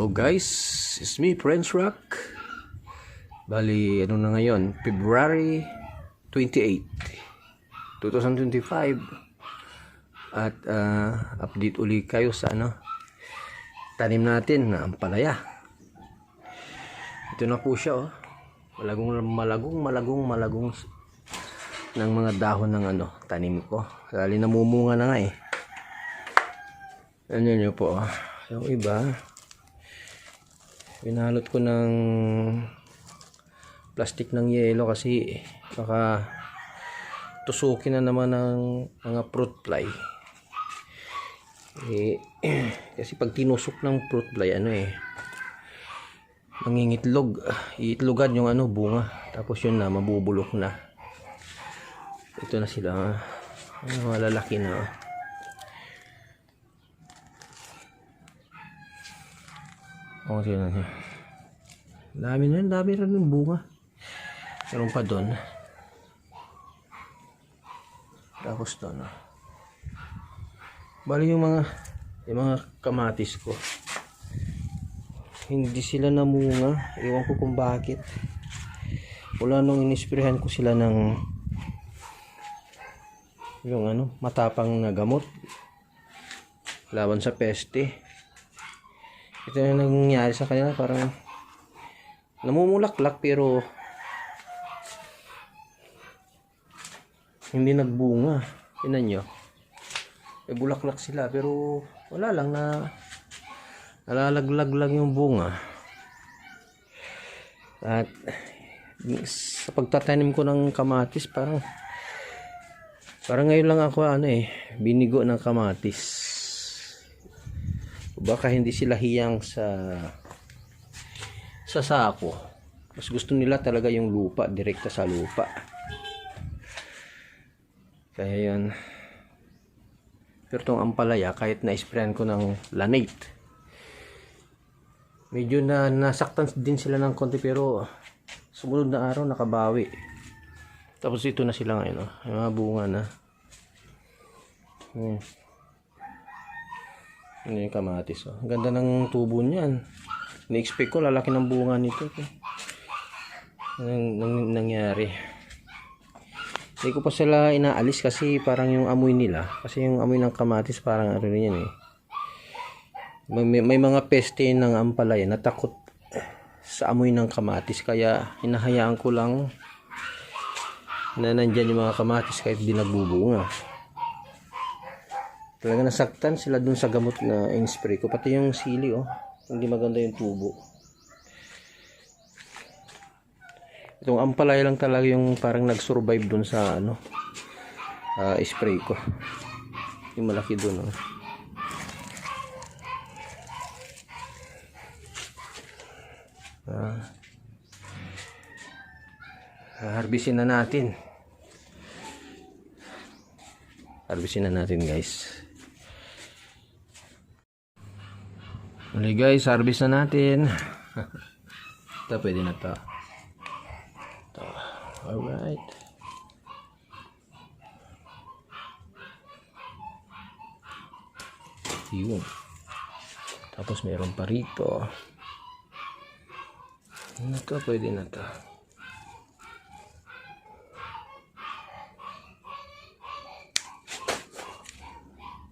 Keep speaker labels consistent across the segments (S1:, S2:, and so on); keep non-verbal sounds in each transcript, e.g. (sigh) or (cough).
S1: Hello guys, it's me Prince Rock. Bali, ano na ngayon? February 28, 2025. At ah, update uli kayo sa ano, tanim natin na ampalaya. Ito na po siya oh. Malagong malagong malagong malagong ng mga dahon ng ano, tanim ko. Dali namumunga na nga eh. Ano nyo po oh. Yung iba, Pinalot ko ng plastic ng yelo kasi baka tusukin na naman ng mga fruit fly. Eh, (clears throat) kasi pag tinusok ng fruit fly, ano eh, mangingitlog. Iitlogan yung ano, bunga. Tapos yun na, mabubulok na. Ito na sila. ah. Ay, malalaki na. Oo, sila niya. Dami na, dami rin ng bunga. Meron pa doon. Tapos doon. ah. Bali yung mga yung mga kamatis ko. Hindi sila namunga. Ewan ko kung bakit. Wala nung inisprehan ko sila ng yung ano, matapang na gamot. Laban sa peste ito na nangyayari sa kanila parang namumulaklak pero hindi nagbunga. Tinan nyo. May bulaklak sila pero wala lang na nalalaglag lang yung bunga. At sa pagtatanim ko ng kamatis parang parang ngayon lang ako ano eh binigo ng kamatis baka hindi sila hiyang sa sa sako. Mas gusto nila talaga yung lupa direkta sa lupa. Kaya yun. Pero tong ampalaya kahit na-sprayan ko ng lanate medyo na nasaktan din sila ng konti pero sumunod na araw nakabawi. Tapos ito na sila ngayon oh. Mga bunga na. Hmm. Ano yung kamatis, oh. Ang ganda ng tubo niyan. Ni-expect ko lalaki ng bunga nito. Eh. Nang, nang, nangyari. Hindi ko pa sila inaalis kasi parang yung amoy nila. Kasi yung amoy ng kamatis parang ano rin eh. May, may, may mga peste ng ampalaya na takot sa amoy ng kamatis. Kaya hinahayaan ko lang na nandyan yung mga kamatis kahit di nagbubunga talaga nasaktan sila dun sa gamot na in-spray ko pati yung sili oh. Hindi maganda yung tubo. Itong ampalaya lang talaga yung parang nag-survive dun sa ano ah, spray ko. Yung malaki dun oh. Ah, harbisin na natin. Harbisin na natin guys Muli guys, harvest na natin. ito, pwede na to. Ito. Alright. Yun. Tapos meron pa rito. Ano to, pwede na to.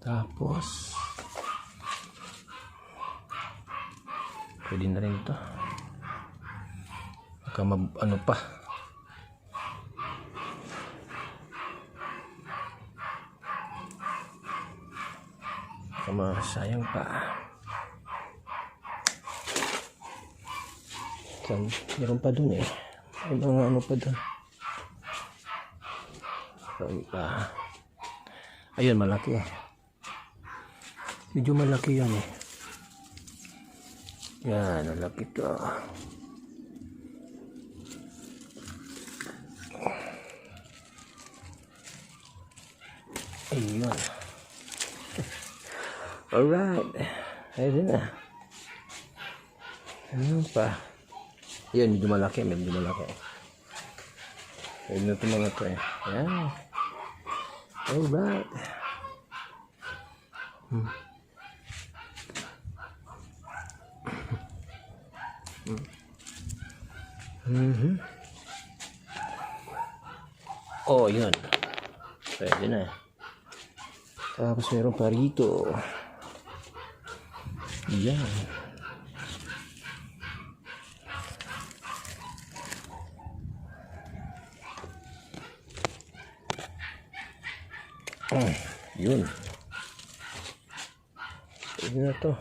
S1: Tapos, pwede na rin ito. Baka mab, ano pa? Baka masayang pa. Saan? meron pa dun eh. May mga ano pa dun. Saan pa. Ayun malaki. Eh medyo malaki yan eh yan, nalapit ka. Ayun. (laughs) Alright. Ayun na. Ano pa? Ayun, medyo malaki. Medyo malaki. Ayun na ito mga to eh. Yan. Alright. Hmm. Mhm. Oh, yun. Pwede na. Tapos meron pa rito. Yan. Ah, yun. Pwede na to.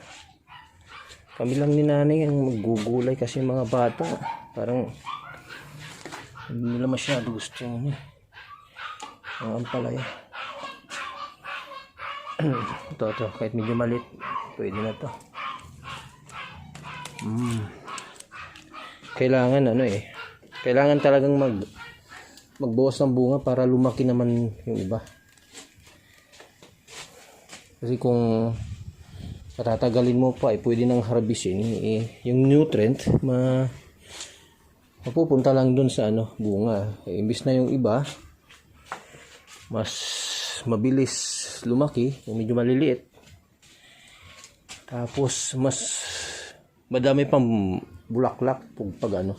S1: Kami lang ni nanay ang maggugulay kasi mga bata. Parang hindi nila masyado gusto yun eh. Ang ampalaya. (clears throat) ito, ito. Kahit medyo malit, pwede na to. Mm. Kailangan ano eh. Kailangan talagang mag magbuhos ng bunga para lumaki naman yung iba. Kasi kung patatagalin mo pa, eh, pwede nang harbisin. Eh, yung nutrient, ma mapupunta lang dun sa ano, bunga. Eh, imbis na yung iba, mas mabilis lumaki, yung medyo maliliit. Tapos, mas madami pang bulaklak pag, pag ano,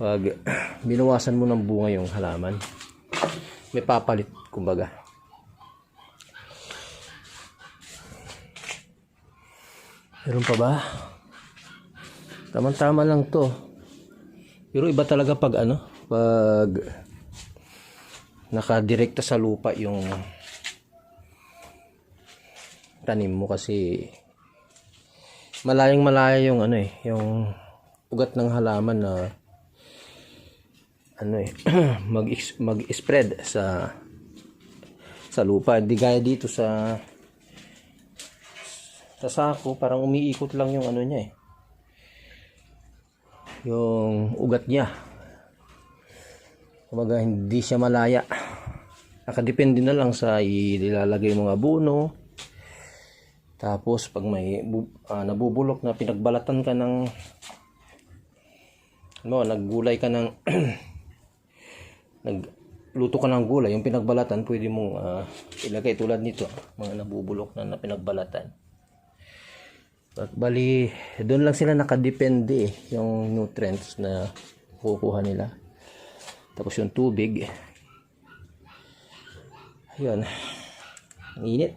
S1: pag (clears throat) binawasan mo ng bunga yung halaman. May papalit, kumbaga. Meron pa ba? Tama-tama lang to. Pero iba talaga pag ano, pag nakadirekta sa lupa yung tanim mo kasi malayang malaya yung ano eh, yung ugat ng halaman na ano eh, (clears throat) mag mag-spread sa sa lupa. Hindi gaya dito sa sa sako, parang umiikot lang yung ano niya eh. Yung ugat niya. Kumbaga hindi siya malaya. Nakadepende na lang sa ilalagay mga buno. Tapos pag may ah, nabubulok na pinagbalatan ka ng ano, naggulay ka ng (clears throat) nagluto ka ng gulay, yung pinagbalatan pwede mong ah, ilagay tulad nito, mga nabubulok na, na pinagbalatan. At bali, doon lang sila nakadepende eh, yung nutrients na kukuha nila. Tapos yung tubig. Ayun. Ang init.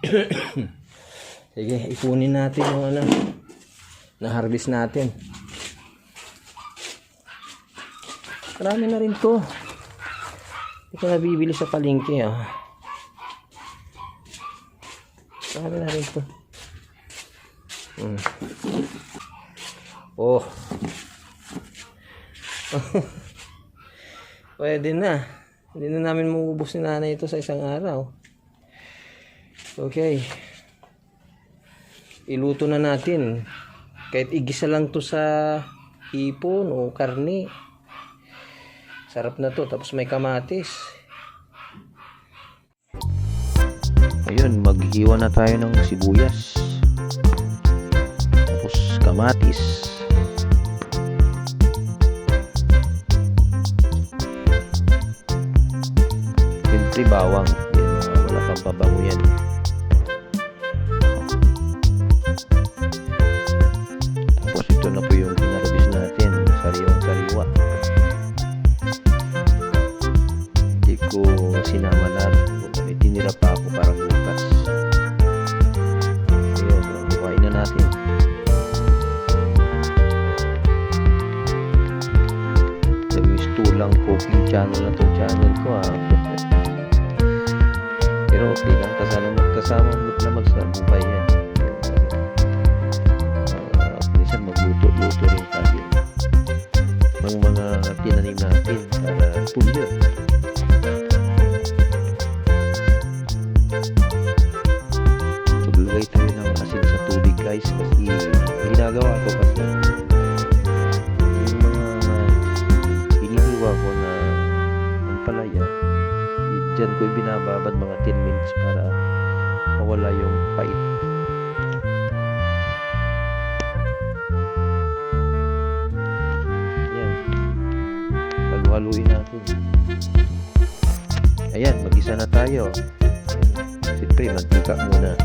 S1: (coughs) Sige, ipunin natin yung ano, na-harvest natin. Marami na rin to. Hindi ko nabibili sa palengke ah. Marami na rin to. Hmm. Oh. (laughs) Pwede na. Hindi na namin maubos ni nanay ito sa isang araw. Okay. Iluto na natin. Kahit igisa lang to sa hipon o karne. Sarap na to. Tapos may kamatis. Ayun, maghiwa na tayo ng sibuyas. Tapos kamatis. Siyempre bawang. Yan, wala pang pabango yan. Okay lang, kasama, kasama mo naman sa buhay yan. Uh, minsan magluto-luto rin tayo ng mga tinanim natin para pulyo. Ko binababad mga 10 minutes para mawala yung pait. Yan halu-haluin natin. Ayan mag-isa na tayo. Siyempre mantika muna.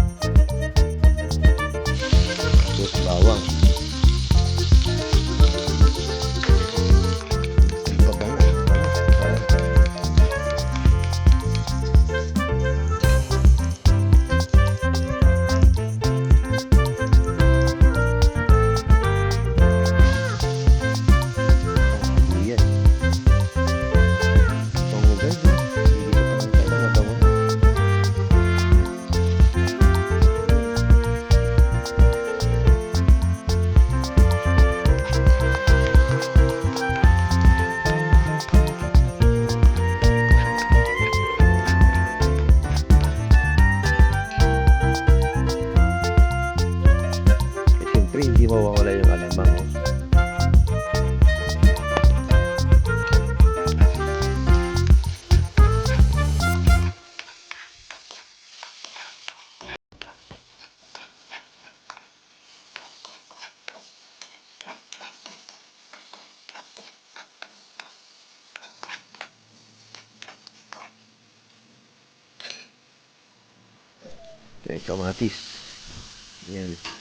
S1: So
S2: bawang. Kamatis. Yan.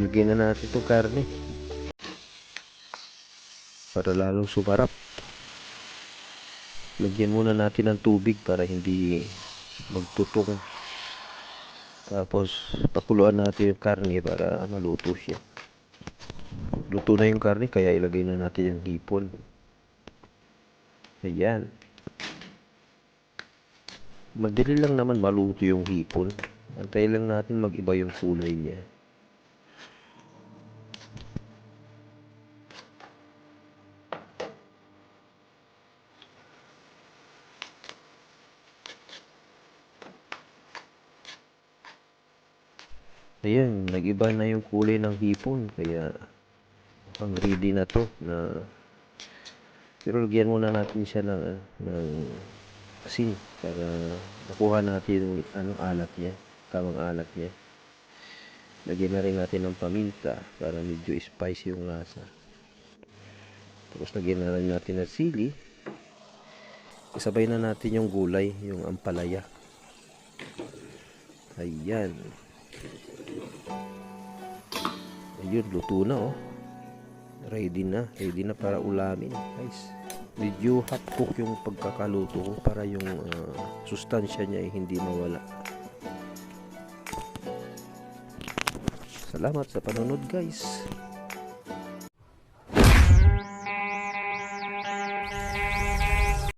S2: Lagyan na natin itong karne. Para lalong sumarap. Lagyan muna natin ng tubig para hindi magtutong. Tapos pakuluan natin yung karne para maluto siya. Luto na yung karne kaya ilagay na natin yung hipon. Ayan. Madali lang naman maluto yung hipon. Antay lang natin mag-iba yung kulay niya. Ayan, nag-iba na yung kulay ng hipon kaya ang ready na to na pero lagyan muna natin siya ng, ng asin para makuha natin yung anong alat niya, tamang alat niya. Lagyan na rin natin ng paminta para medyo spicy yung lasa. Tapos lagyan na rin natin ng sili. Isabay na natin yung gulay, yung ampalaya. Ayan. Ayun, luto na oh. Ready na. Ready na para ulamin. Guys, medyo hot cook yung pagkakaluto ko para yung ah, sustansya niya ay hindi mawala. Salamat sa panonood guys.